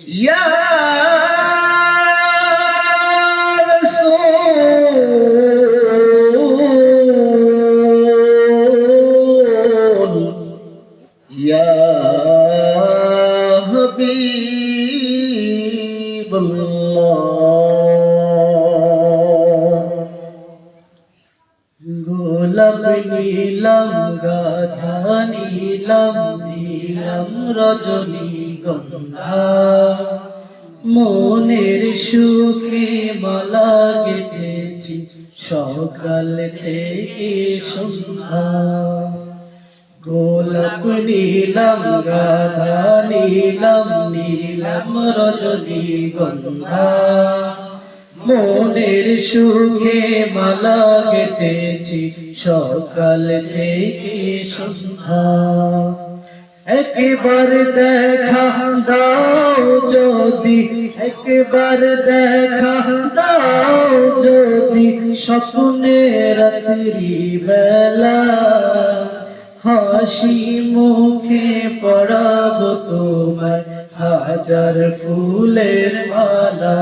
يا رسول يا حبيب الله গোলাপ নীলাম গাধা নীলাম নীলাম রজনী মনের সুখে মালা গেঁথেছি সকাল থেকে সন্ধ্যা। গোলাপ নীলাম গাধা নীলাম নীলাম রজনী গন্ধা মনের সুখে মালা গেতেছি সকাল থেকে সন্ধ্যা। একবার দেখা দাও যদি, একবার দেখা দাও যদি, স্বপ্নে বেলা হাসি মুখে পড়াব তোমায়, হাজার ফুলের মালা।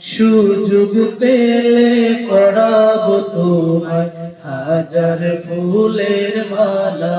সুযোগ পেলে পড়াব তোমায়, হাজার ফুলের মালা।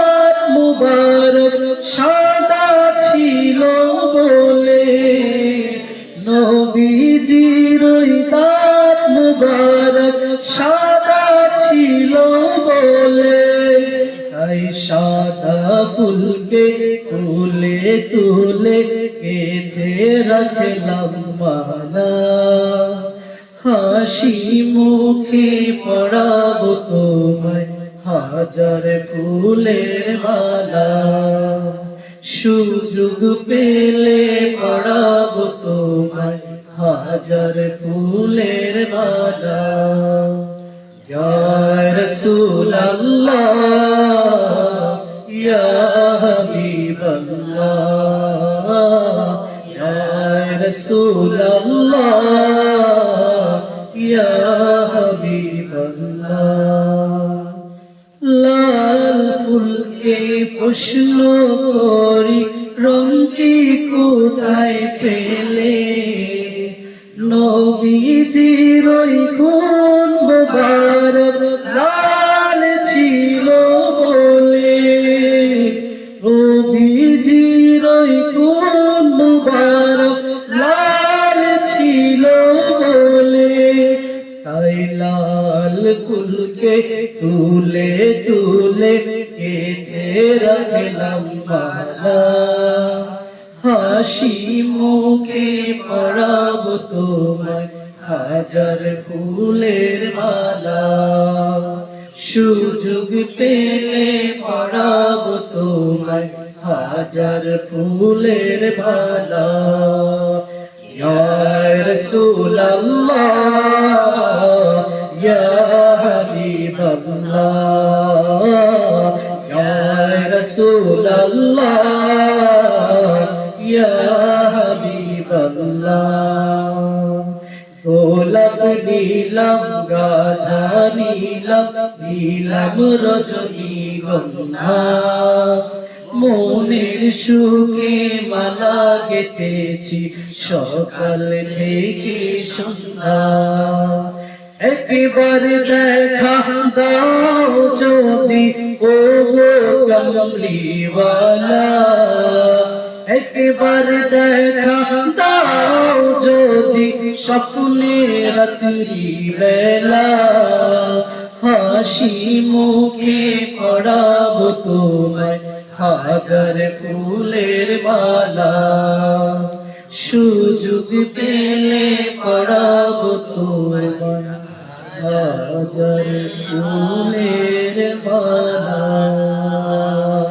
মুবারক সাদা ছিল বলে নবীজির দাঁত মুবারক সাদা ছিল বলে তাই সাদা ফুলকে তুলে তুলে কেঁদে রাখলাম মালা হাসি মুখে পড়াবো তোমায় হাজার ফুলের মালা। সুযোগ পেলে পড়াব তোমায়। হাজার ফুলের মালা। রসুল আল্লাহ হাবিব আল্লাহ রসুল আল্লাহ হাবিব আল্লাহ ফুলকে প্রশ্ন করি রঙটি কোথায় পেলে? নবীজির ওই কোন মোবারক লাল ছিল বলে। নবীজির ওই কোন মোবারক লাল ছিল বলে। তাই লাল ফুলকে তুলে তুলে কেটে রাখলাম মালা হাসি মুখে পড়াব তোমায় হাজার ফুলের মালা, সুযোগ পেলে পড়াব তোমায় হাজার ফুলের ইয়া রাসূলুল্লাহ, ইয়া ইয়া হাবিবাল্লাহ, গোলাপ নীলাম, গাধা নীলাম নীলাম রজনী গন্ধা, মনের সুখে মালা গেতেছি সকাল থেকে সন্ধ্যা। একবার দেখা দাও যদি ও কমলিওয়ালা একবার দেখা দাও যদি স্বপ্নে রাত্রি বেলা। হাসি মুখে পড়াব তোমায় হাজার ফুলের মালা। সুযোগ পেলে পড়াব হাজার ফুলের মালা।